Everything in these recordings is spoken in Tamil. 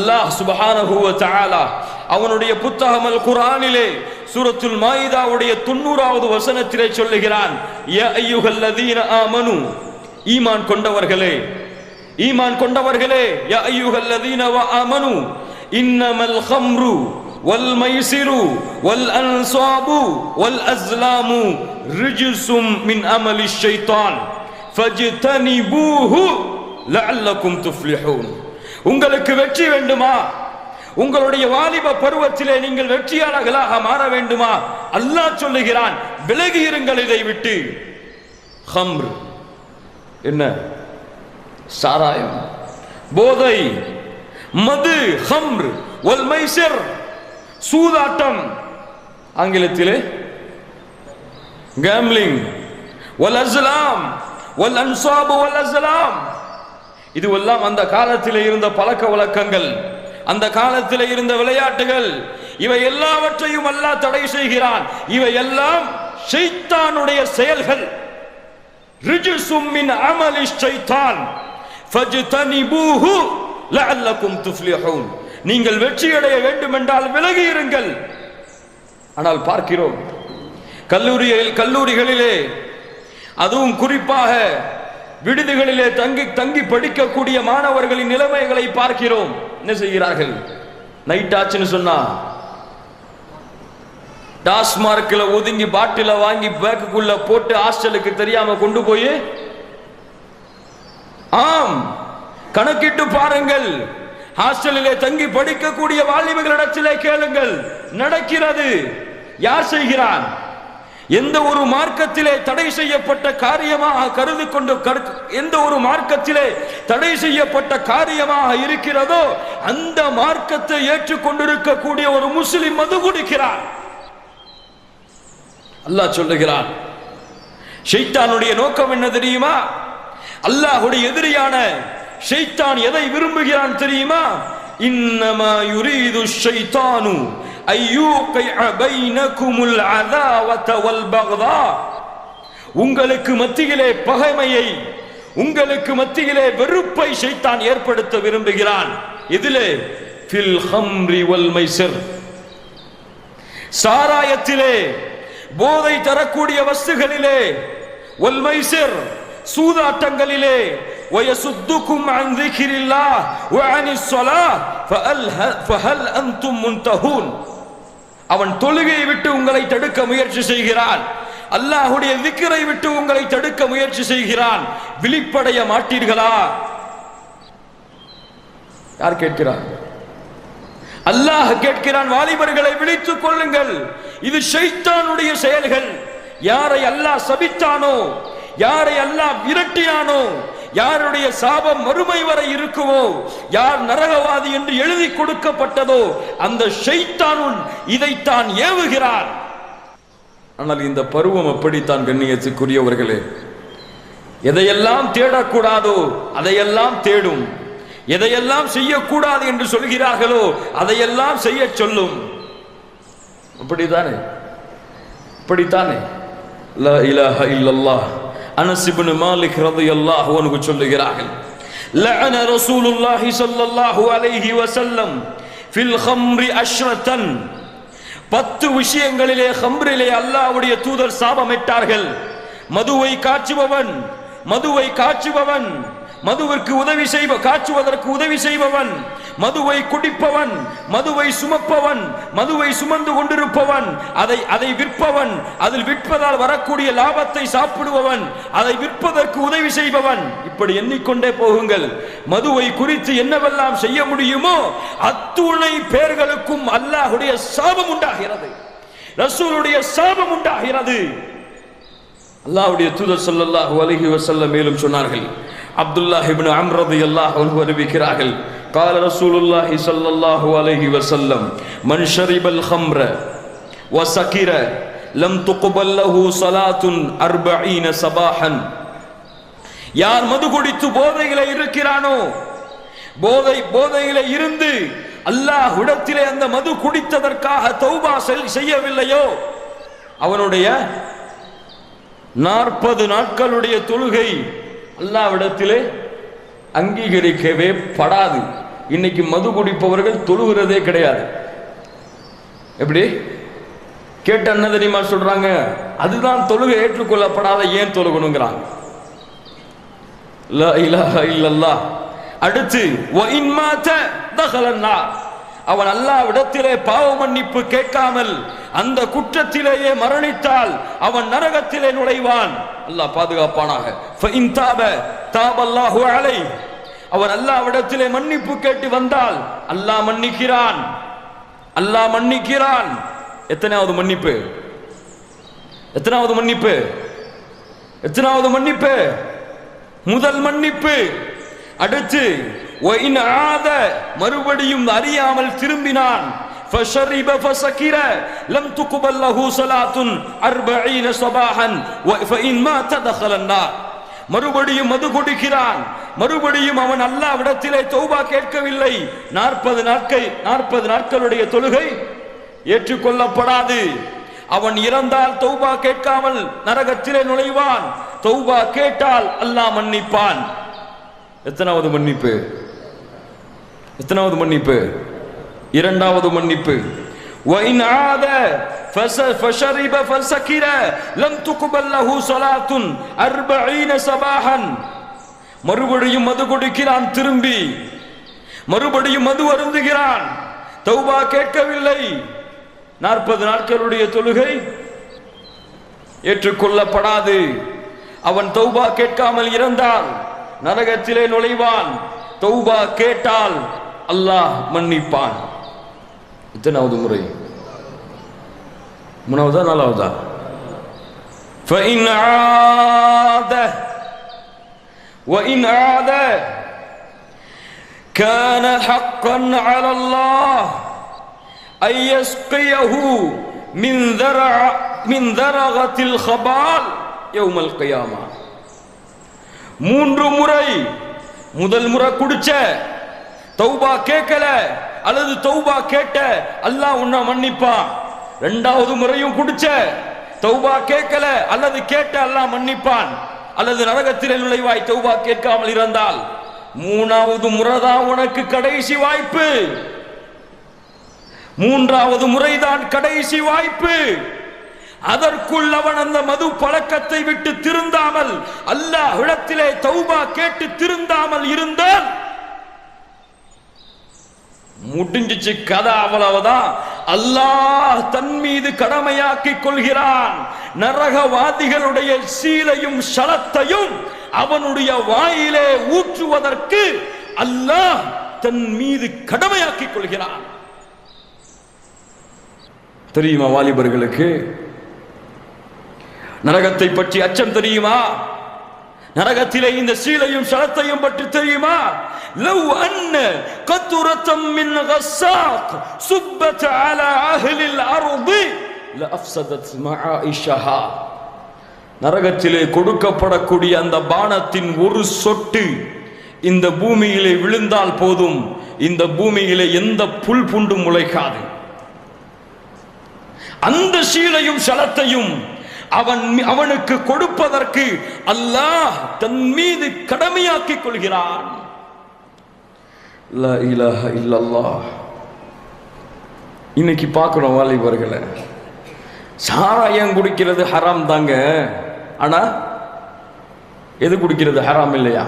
அல்லாஹ் சுபஹானஹு வ தஆலா அவனுடைய புத்தகம் அல் குர்ஆனிலே சூரத்துல் மாயிதாவுடைய தொண்ணூறாவது வசனத்திலே சொல்லுகிறான் யா அய்யுஹல்லதீன ஆமனு ஈமான் கொண்டவர்களே ஈமான் கொண்டவர்களே யா அய்யுஹல்லதீன வ ஆமனு இன்னமல் ஹம்ரு வல் மைசிரு வல் அன்சாபு வல் அஸ்லாமு ரிஜுசும் மின் அமலி ஷைத்தான் ஃபஜ்தனிபூஹு லஅல்லக்கும் துஃப்லிஹூன் உங்களுக்கு வெற்றி வேண்டுமா? உங்களுடைய வாலிப பருவத்திலே நீங்கள் வெற்றியாளர்களாக மாற வேண்டுமா? அல்லாஹ் சொல்லுகிறான் விலகி இருங்கள் இதை விட்டு. ஹம்ர். என்ன? சாராயம். போதை. மது. ஹம்ர். ஒல் சூதாட்டம். ஆங்கிலத்திலே கேம்லிங். ஒல் அஸ்லாம். ஒல் அன்சாபு. ஒல் அஸ்லாம். இதுவெல்லாம் அந்த காலத்தில் இருந்த பழக்க வழக்கங்கள் அந்த காலத்தில் இருந்த விளையாட்டுகள் இவை எல்லாவற்றையும் அல்லாஹ் தடை செய்கிறான். இவை எல்லாம் ஷைத்தானுடைய செயல்கள். ரிஜுசும் மின் அமலி ஷைத்தான். ஃபஜ்தனிபூஹு லஅல்லக்கும் துஃப்லிஹூன். நீங்கள் வெற்றியடைய வேண்டும் என்றால் விலகி இருங்கள் ஆனால் பார்க்கிறோம் கல்லூரியில் கல்லூரிகளிலே அதுவும் குறிப்பாக விடுதிகளிலே தங்கி தங்கி படிக்கக்கூடிய மாணவர்களின் நிலைமைகளை பார்க்கிறோம். என்ன செய்கிறார்கள்? நைட் ஆச்சுன்னு சொன்னா டாஸ்மார்க்ல ஒதுங்கி பாட்டில வாங்கி பேக்குக்குள்ள போட்டு ஹாஸ்டலுக்கு தெரியாம கொண்டு போய் ஆம் கணக்கிட்டு பாருங்கள். ஹாஸ்டலிலே தங்கி படிக்கக்கூடிய வாலிபர்களிடத்திலே கேளுங்கள். நடக்கிறது. யார் செய்கிறான்? எந்த ஒரு மார்க்கத்திலே தடை செய்யப்பட்ட காரியமாக கருதி கொண்டு எந்த ஒரு மார்க்கத்திலே தடை செய்யப்பட்ட காரியமாக இருக்கிறதோ அந்த மார்க்கத்தை ஏற்றுக்கொண்டிருக்கக்கூடிய ஒரு முஸ்லிம் மது குடிக்கிறார். அல்லாஹ் சொல்லுகிறான் ஷெய்தானுடைய நோக்கம் என்ன தெரியுமா? அல்லாஹுடைய எதிரியான ஷைத்தான் எதை விரும்புகிறான் தெரியுமா? இன்னமா யுரீது ஷைத்தானு. ஐயூகிஅ பைனகுமுல் அதாவத வல் பக்தா உங்களுக்கு மத்தியிலே பகைமையை உங்களுக்கு மத்தியிலே வெறுப்பை ஷைத்தான் ஏற்படுத்த விரும்புகிறான் இதிலே ஃபில் ஹம்ரி வல் மைசர் சாராயத்திலே போதை தரக்கூடிய வஸ்துகளிலே ஒல் மைசிர் சூதாட்டங்களிலே ويصدكم عن ذكر الله وعن الصلاة فهل- فهل أنتم منتهون அவன் தொழுகையை விட்டு உங்களை தடுக்க முயற்சி செய்கிறான். அல்லாஹ்வுடைய விக்கிரை விட்டு உங்களை தடுக்க முயற்சி செய்கிறான். விழிப்படைய மாட்டீர்களா? யார் கேட்கிறார்? அல்லாஹ் கேட்கிறான் வாலிபர்களை விழித்துக் கொள்ளுங்கள். இது ஷைத்தானுடைய செயல்கள். யாரை அல்லாஹ் சபித்தானோ யாரை அல்லாஹ் விரட்டினானோ யாருடைய சாபம் மறுமை வரை இருக்குமோ யார் நரகவாதி என்று எழுதி கொடுக்கப்பட்டதோ அந்த ஷைத்தானுன் இதைத்தான் ஏவுகிறார். ஆனால் இந்த பருவம் அப்படித்தான் கண்ணியத்துக்குரியவர்களே. எதையெல்லாம் தேடக்கூடாதோ அதையெல்லாம் தேடும். எதையெல்லாம் செய்யக்கூடாது என்று சொல்கிறார்களோ அதையெல்லாம் செய்ய சொல்லும். அப்படித்தானே? அப்படித்தானே? இல்லல்லா இலாஹ இல்லல்லாஹ் அனஸ் இப்னு மாலிக் ரலியல்லாஹு அன்ஹு சொல்லுகிறார்கள் لعن رسول الله صلى الله عليه وسلم في الخمر عشرة பத்து விஷயங்களிலே ஹம்ரிலே அல்லாஹ்வுடைய தூதர் சாபமிட்டார்கள் மதுவை காய்ச்சுபவன் மதுவை காய்ச்சுபவன் மதுவிற்கு உதவி செய்வ காய்ச்சுவதற்கு உதவி செய்பவன் மதுவை குடிப்பவன் மதுவை சுமப்பவன் மதுவை சுமந்து கொண்டிருப்பவன் அதை அதை விற்பவன் அதில் விற்பதால் வரக்கூடிய லாபத்தை சாப்பிடுபவன் அதை விற்பதற்கு உதவி செய்பவன். இப்படி எண்ணிக்கொண்டே போகுங்கள். மதுவை குறித்து என்னவெல்லாம் செய்ய முடியுமோ அத்துணை பேர்களுக்கும் அல்லாஹுடைய சாபம் உண்டாகிறது. ரசூலுடைய சாபம் உண்டாகிறது. அல்லாஹுடைய தூதர் சொல்லல்லாஹு அலஹி வசல்ல மேலும் சொன்னார்கள் அப்துல்லாஹ் இப்னு அல்லாஹ் ரலியல்லாஹு அறிவிக்கிறார்கள் قال رسول الله صلى الله عليه وسلم من شرب الخمر وسكر لم تقبل له صلاة أربعين صباحا யார் மது குடித்து போதையில இருக்கிறானோ போதை போதையில இருந்து அல்லாஹ் இடத்திலே அந்த மது குடித்ததற்காக தௌபா செல்- செய்யவில்லையோ அவனுடைய நாற்பது நாட்களுடைய தொழுகை அல்லாவிடத்திலே அங்கீகரிக்கவே படாது இன்னைக்கு மது குடிப்பவர்கள் தொழுகிறதே கிடையாது. எப்படி? கேட்ட என்ன தெரியுமா சொல்றாங்க அதுதான் தொழுகை ஏற்றுக்கொள்ளப்படாத ஏன் தொழுகணுங்கிறாங்க. லா அடுத்து வ இன் மாத அவன் அல்லாவிடத்திலே பாவ மன்னிப்பு கேட்காமல் அந்த குற்றத்திலேயே மரணித்தால் அவன் நரகத்திலே நுழைவான். அல்லாஹ் பாதுகாப்பானாக. ஃப இன் தாப தாபல்லாஹு அலை அவன் அல்லாவிடத்திலே மன்னிப்பு கேட்டு வந்தால் அல்லாஹ் மன்னிக்கிறான் அல்லாஹ் மன்னிக்கிறான் எத்தனாவது மன்னிப்பு எத்தனாவது மன்னிப்பு எத்தனாவது மன்னிப்பு முதல் மன்னிப்பு அடுத்து وَإِنْ عَادَ மறுபடியும் அறியாமல் திரும்பினான் فشرب فسكر لم تقبل له صلاة أربعين صباحا فإن مات دخل النار மறுபடியும் மது குடிக்கிறான் மறுபடியும் அவன் அல்லாவிடத்திலே தௌபா கேட்கவில்லை நாற்பது நாட்கள் நாற்பது நாட்களுடைய தொழுகை ஏற்றுக்கொள்ளப்படாது அவன் இறந்தால் தௌபா கேட்காமல் நரகத்திலே நுழைவான் தௌபா கேட்டால் அல்லாஹ் மன்னிப்பான் எத்தனாவது மன்னிப்பு எத்தனாவது மன்னிப்பு இரண்டாவது மன்னிப்பு وإن عاد فس- فشرب فسكر لم تقبل له صلاة أربعين صباحا மறுபடியும் மது குடிக்கிறான் திரும்பி மறுபடியும் மது அருந்துகிறான் தௌபா கேட்கவில்லை நாற்பது நாட்களுடைய தொழுகை ஏற்றுக்கொள்ளப்படாது அவன் தௌபா கேட்காமல் இருந்தால் நரகத்திலே நுழைவான் தௌபா கேட்டால் அல்லாஹ் மன்னிப்பான் எத்தனாவது முறை மூணாவதா நாலாவதா فإن عاد وإن عاد كان حقا على الله أن يسقيه من ذرع من ذرغة الخبال يوم القيامة மூன்று முறை முதல் முறை குடிச்ச தௌபா கேட்கல அல்லது தௌபா கேட்ட அல்லாஹ் உன்னை மன்னிப்பான் ரெண்டாவது முறையும் குடிச்ச தௌபா கேட்கல அல்லது கேட்ட அல்லாஹ் மன்னிப்பான் அல்லது நரகத்திலே நுழைவாய் தௌபா கேட்காமல் இருந்தால் மூணாவது முறைதான் உனக்கு கடைசி வாய்ப்பு. மூன்றாவது முறைதான் கடைசி வாய்ப்பு. அதற்குள் அவன் அந்த மது பழக்கத்தை விட்டு திருந்தாமல் அல்லாஹ் இடத்திலே தௌபா கேட்டு திருந்தாமல் இருந்தால் முடிஞ்சிச்சு கதை அவ்வளவுதான். அல்லாஹ் தன் மீது கடமையாக்கிக் கொள்கிறான் நரகவாதிகளுடைய சீலையும் சலத்தையும் அவனுடைய வாயிலே ஊற்றுவதற்கு அல்லாஹ் தன் மீது கடமையாக்கிக் கொள்கிறான் தெரியுமா வாலிபர்களுக்கு? நரகத்தை பற்றி அச்சம் தெரியுமா? நரகத்திலே இந்த சீலையும் சலத்தையும் பற்றி தெரியுமா? லவ் அன்ன கத்துரத்தம் மின் கஸ்ஸாக் சுப்பத் அலா அஹ்லில் அர்தி லஅஃப்ஸதத் மஆயிஷஹா. நரகத்திலே கொடுக்கப்படக்கூடிய அந்த பானத்தின் ஒரு சொட்டு இந்த பூமியிலே விழுந்தால் போதும். இந்த பூமியிலே எந்த புல் புண்டும் முளைக்காது. அந்த சீலையும் சலத்தையும் அவன் அவனுக்கு கொடுப்பதற்கு அல்லாஹ் தன் மீது கடமையாக்கி கொள்கிறான். இன்னைக்கு பார்க்கிறோம் வாலிபர்களை. சாராயம் குடிக்கிறது ஹராம் தாங்க. ஆனா எது குடிக்கிறது ஹராம் இல்லையா?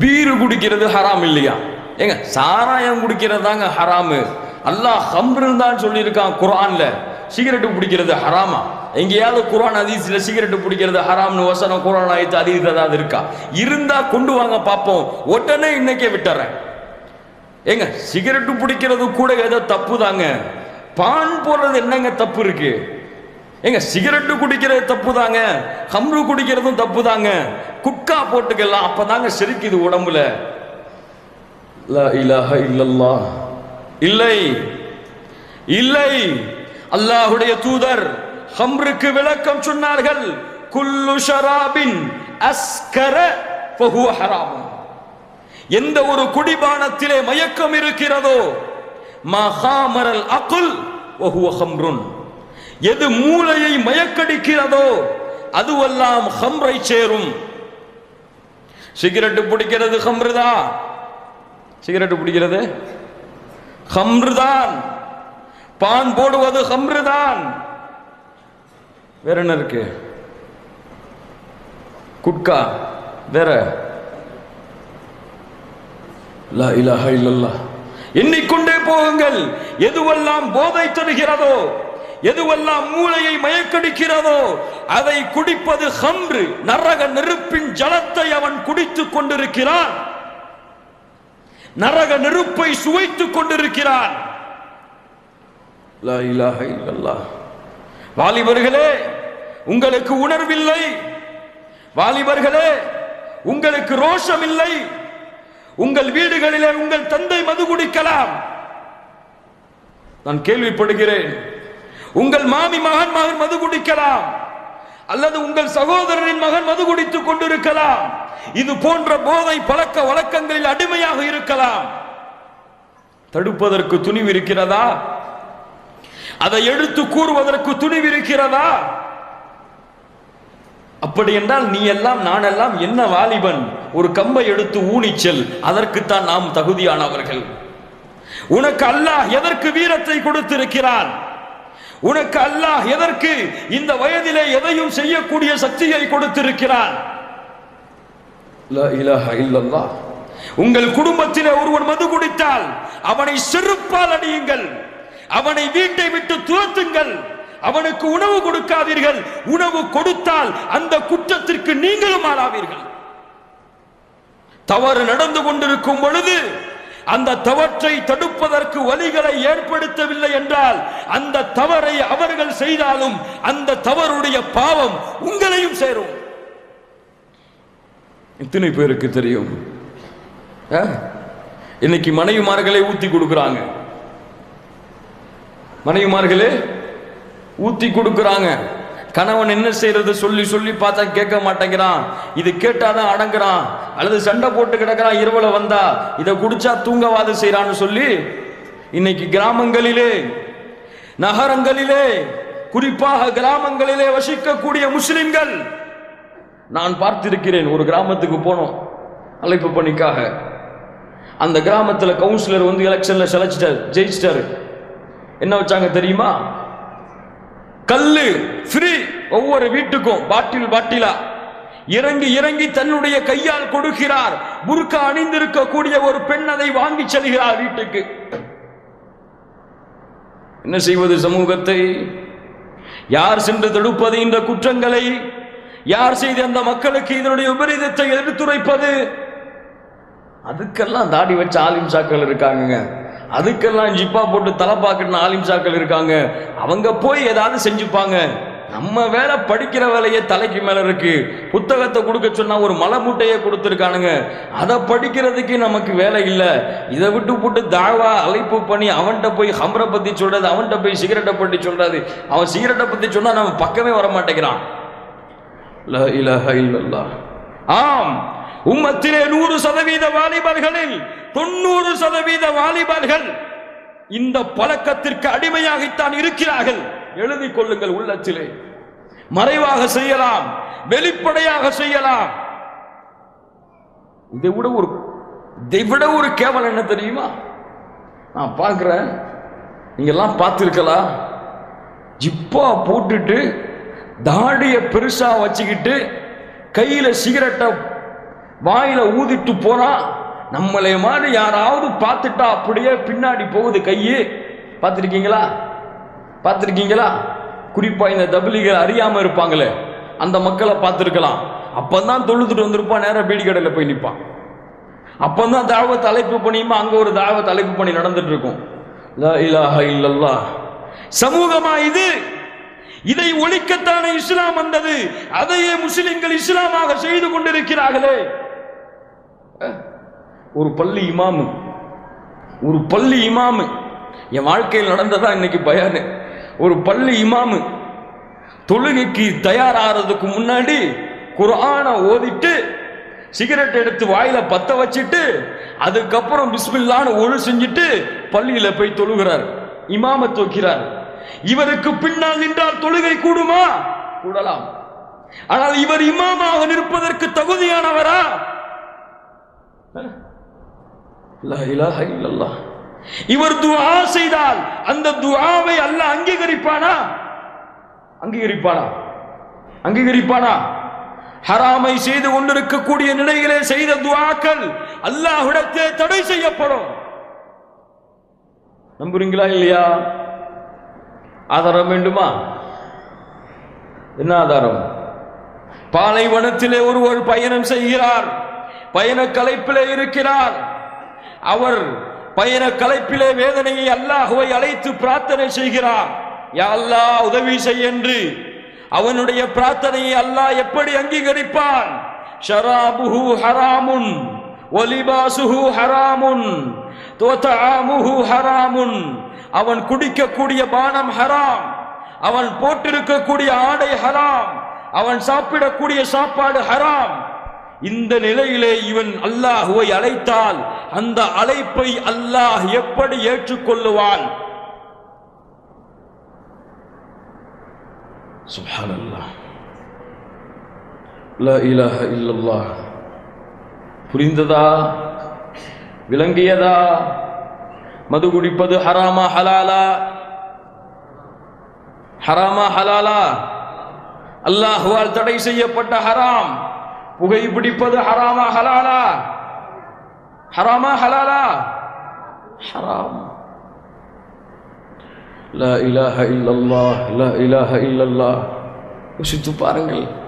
பீரு குடிக்கிறது ஹராம் இல்லையா? ஏங்க சாராயம் குடிக்கிறது தாங்க ஹராமு. அல்லாஹ் ஹம்ருன்னு தான் சொல்லியிருக்கான் குரானில் சிகரெட்டு பிடிக்கிறது ஹராமா? எங்கேயாவது குரான் ஹதீஸ்ல சிகரெட்டு பிடிக்கிறது ஹராம்னு வசனம் குரான் ஆயத்து ஹதீஸ் ஏதாவது இருக்கா? இருந்தா கொண்டு வாங்க பார்ப்போம். உடனே இன்னைக்கே விட்டுறேன். ஏங்க சிகரெட்டு பிடிக்கிறது கூட ஏதோ தப்பு தாங்க. பான் போடுறது என்னங்க தப்பு இருக்கு? ஏங்க சிகரெட்டு குடிக்கிறது தப்பு தாங்க. ஹம்ரு குடிக்கிறதும் தப்பு தாங்க. குட்கா போட்டுக்கலாம். அப்பதாங்க செரிக்குது உடம்புல. லா இலாஹ இல்லை. இல்லை. அல்லாஹுடைய தூதர் ஹம்ருக்கு விளக்கம் சொன்னார்கள் குல்லு ஷராபின் அஸ்கர ஃபஹுவ ஹராமுன் எந்த ஒரு குடிபானத்திலே மயக்கம் இருக்கிறதோ மகாமரல் அகுல் வஹுவ ஹம்ருன். எது மூளையை மயக்கடிக்கிறதோ அதுவெல்லாம் ஹம்ரை சேரும். சிகரெட்டு பிடிக்கிறது ஹம்ருதா? சிகரெட்டு பிடிக்கிறது? ஹம்ருதான் பான் போடுவது ஹம்ருதான் வேற என்ன இருக்கு? குட்கா. வேற? லா எண்ணிக்கொண்டே போகுங்கள். எதுவெல்லாம் போதை தருகிறதோ எதுவெல்லாம் மூளையை மயக்கடிக்கிறதோ அதை குடிப்பது ஹம்ரு நரக நெருப்பின் ஜலத்தை அவன் குடித்துக் கொண்டிருக்கிறான். நரக நெருப்பை சுவைத்துக் கொண்டிருக்கிறான். லா வாலிபர்களே உங்களுக்கு உணர்வில்லை. வாலிபர்களே உங்களுக்கு ரோஷம் இல்லை உங்கள் வீடுகளிலே உங்கள் தந்தை மது குடிக்கலாம். நான் கேள்விப்படுகிறேன். உங்கள் மாமி மகன் மகன் மது குடிக்கலாம். அல்லது உங்கள் சகோதரனின் மகன் மது குடித்துக் கொண்டிருக்கலாம். இது போன்ற போதை பழக்க வழக்கங்களில் அடிமையாக இருக்கலாம். தடுப்பதற்கு துணிவு இருக்கிறதா? அதை எடுத்து கூறுவதற்கு துணிவு இருக்கிறதா? அப்படி என்றால் நீ எல்லாம் நான் எல்லாம் என்ன வாலிபன்? ஒரு கம்பை எடுத்து ஊனிச்சல் அதற்குத்தான் நாம் தகுதியானவர்கள். உனக்கு அல்லாஹ் எதற்கு வீரத்தை கொடுத்திருக்கிறான்? உனக்கு அல்லாஹ் எதற்கு இந்த வயதிலே எதையும் செய்யக்கூடிய சக்தியை கொடுத்திருக்கிறான்? உங்கள் குடும்பத்திலே ஒருவன் மது குடித்தால் அவனை செருப்பால் அடியுங்கள் அவனை வீட்டை விட்டு துரத்துங்கள். அவனுக்கு உணவு கொடுக்காதீர்கள். உணவு கொடுத்தால் அந்த குற்றத்திற்கு நீங்களும் ஆளாவீர்கள். தவறு நடந்து கொண்டிருக்கும் பொழுது அந்த தவற்றை தடுப்பதற்கு வழிகளை ஏற்படுத்தவில்லை என்றால் அந்த தவறை அவர்கள் செய்தாலும் அந்த தவறுடைய பாவம் உங்களையும் சேரும். எத்தனை பேருக்கு தெரியும்? ஆ? இன்னைக்கு மனைவிமார்களே ஊத்தி கொடுக்குறாங்க. மனைவிமார்களே ஊத்தி கொடுக்குறாங்க. கணவன் என்ன செய்யறது சொல்லி சொல்லி பார்த்தா கேட்க மாட்டேங்கிறான். இது கேட்டாதான் அடங்குறான். அல்லது சண்டை போட்டு கிடக்குறான் இரவுல வந்தா இதை குடிச்சா தூங்கவாது செய்யறான்னு சொல்லி இன்னைக்கு கிராமங்களிலே நகரங்களிலே குறிப்பாக கிராமங்களிலே வசிக்கக்கூடிய முஸ்லிம்கள் நான் பார்த்திருக்கிறேன் ஒரு கிராமத்துக்கு போனோம் அழைப்பு பணிக்காக. அந்த கிராமத்தில் கவுன்சிலர் வந்து எலெக்ஷனில் செலச்சிட்டார் ஜெயிச்சிட்டார். என்ன வச்சாங்க தெரியுமா? கல்லு ஃப்ரீ ஒவ்வொரு வீட்டுக்கும் பாட்டில் பாட்டிலா. இறங்கி இறங்கி தன்னுடைய கையால் கொடுக்கிறார். புர்கா அணிந்திருக்கக்கூடிய ஒரு பெண் அதை வாங்கி செல்கிறார் வீட்டுக்கு. என்ன செய்வது சமூகத்தை? யார் சென்று தடுப்பது இந்த குற்றங்களை? யார் செய்து அந்த மக்களுக்கு இதனுடைய விபரீதத்தை எடுத்துரைப்பது? அதுக்கெல்லாம் தாடி வச்ச ஆலிம்சாக்கள் இருக்காங்க அதுக்கெல்லாம் ஜிப்பா போட்டு தலை ஆலிம் சாக்கள் இருக்காங்க. அவங்க போய் ஏதாவது செஞ்சுப்பாங்க. நம்ம வேலை படிக்கிற வேலையே தலைக்கு மேல இருக்கு. புத்தகத்தை கொடுக்க சொன்னா ஒரு மலை மூட்டையை கொடுத்துருக்கானுங்க. அதை படிக்கிறதுக்கு நமக்கு வேலை இல்லை. இதை விட்டு போட்டு தாவா அழைப்பு பண்ணி அவன்கிட்ட போய் ஹம்ரை பத்தி சொல்றது அவன்கிட்ட போய் சிகரெட்டை பற்றி சொல்றது. அவன் சிகரெட்டை பத்தி சொன்னா நம்ம பக்கமே வர மாட்டேங்கிறான். ஆம். உம்மத்திலே நூறு சதவீத வாலிபர்களில் தொண்ணூறு சதவீத வாலிபர்கள் இந்த பழக்கத்திற்கு அடிமையாகத்தான் இருக்கிறார்கள். எழுதிக் கொள்ளுங்கள் உள்ளத்திலே. மறைவாக செய்யலாம். வெளிப்படையாக செய்யலாம். இதை விட ஒரு இதை விட ஒரு கேவலம் என்ன தெரியுமா? நான் பார்க்குறேன். நீங்கெல்லாம் பார்த்துருக்கலாம். ஜிப்பா போட்டுட்டு தாடிய பெருசா வச்சுக்கிட்டு கையில சிகரெட்டை வாயில ஊதிட்டு போறான் நம்மளே மாதிரி யாராவது பார்த்துட்டா அப்படியே பின்னாடி போகுது கையு. பார்த்துருக்கீங்களா? பார்த்துருக்கீங்களா? குறிப்பா இந்த தபிலிகள் அறியாம இருப்பாங்களே அந்த மக்களை பார்த்துருக்கலாம். அப்பந்தான் தொழுதுட்டு வந்திருப்பான் நேரம் பீடி கடையில் போய் நிற்பான் அப்பந்தான் தாழ்வ தலைப்பு பண்ணியுமா அங்க ஒரு தாவத் தலைப்பு பண்ணி நடந்துட்டு இருக்கும். லா சமூகமா இது? இதை ஒழிக்கத்தானே இஸ்லாம் வந்தது? அதையே முஸ்லிம்கள் இஸ்லாமாக செய்து கொண்டிருக்கிறார்களே. ஒரு பள்ளி இமாமு. ஒரு பள்ளி இமாமு. என் வாழ்க்கையில் நடந்ததா இன்னைக்கு பயானு? ஒரு பள்ளி இமாமு தொழுகைக்கு தயாராகிறதுக்கு முன்னாடி குரானை ஓதிட்டு சிகரெட் எடுத்து வாயில பத்த வச்சுட்டு அதுக்கப்புறம் பிஸ்மில்லான்னு ஒழு செஞ்சுட்டு பள்ளியில போய் தொழுகிறார். இமாம தூக்கிறார். இவருக்கு பின்னால் நின்றால் தொழுகை கூடுமா? கூடலாம். ஆனால் இவர் இமாமாக நிற்பதற்கு தகுதியானவரா? இவர் துஆ செய்தால் அந்த துஆவை அல்லாஹ் அங்கீகரிப்பானா? அங்கீகரிப்பானா? அங்கீகரிப்பானா? ஹராமை செய்து கொண்டிருக்கக்கூடிய நிலையிலே செய்த துவாக்கள் அல்லாஹ்விடத்தே தடை செய்யப்படும். நம்புறீங்களா இல்லையா? ஆதாரம் வேண்டுமா? என்ன ஆதாரம்? பாலைவனத்திலே ஒருவர் பயணம் செய்கிறார். பயண கலைப்பிலே இருக்கிறார். அவர் பயண கலைப்பிலே வேதனையை அல்லாஹுவை அழைத்து பிரார்த்தனை செய்கிறார். யா உதவி செய் என்று. அவனுடைய பிரார்த்தனையை அல்லாஹ் எப்படி அங்கீகரிப்பான்? ஷராபுஹு ஹராமுன் ஒலிபாசுஹு ஹராமுன் தோதாமுஹு ஹராமுன் அவன் குடிக்கக்கூடிய பானம் ஹராம். அவன் போட்டிருக்கக்கூடிய ஆடை ஹராம். அவன் சாப்பிடக்கூடிய சாப்பாடு ஹராம். இந்த நிலையிலே இவன் அல்லாஹுவை அழைத்தால் அந்த அழைப்பை அல்லாஹ் எப்படி ஏற்றுக்கொள்ளுவான்? சுப்ஹானல்லாஹ். லா இலாஹ இல்லல்லாஹ். புரிந்ததா? விளங்கியதா? மது குடிப்பது ஹராமா ஹலாலா? ஹராமா ஹலாலா? அல்லாஹுவால் தடை செய்யப்பட்ட ஹராம். புகை பிடிப்பது ஹராமா ஹலாலா? ஹராமா ஹலாலா? ஹராம். லா இலாஹ இல்லல்லாஹ் லா இலாஹ இல்லல்லாஹ். யோசித்து பாருங்கள்.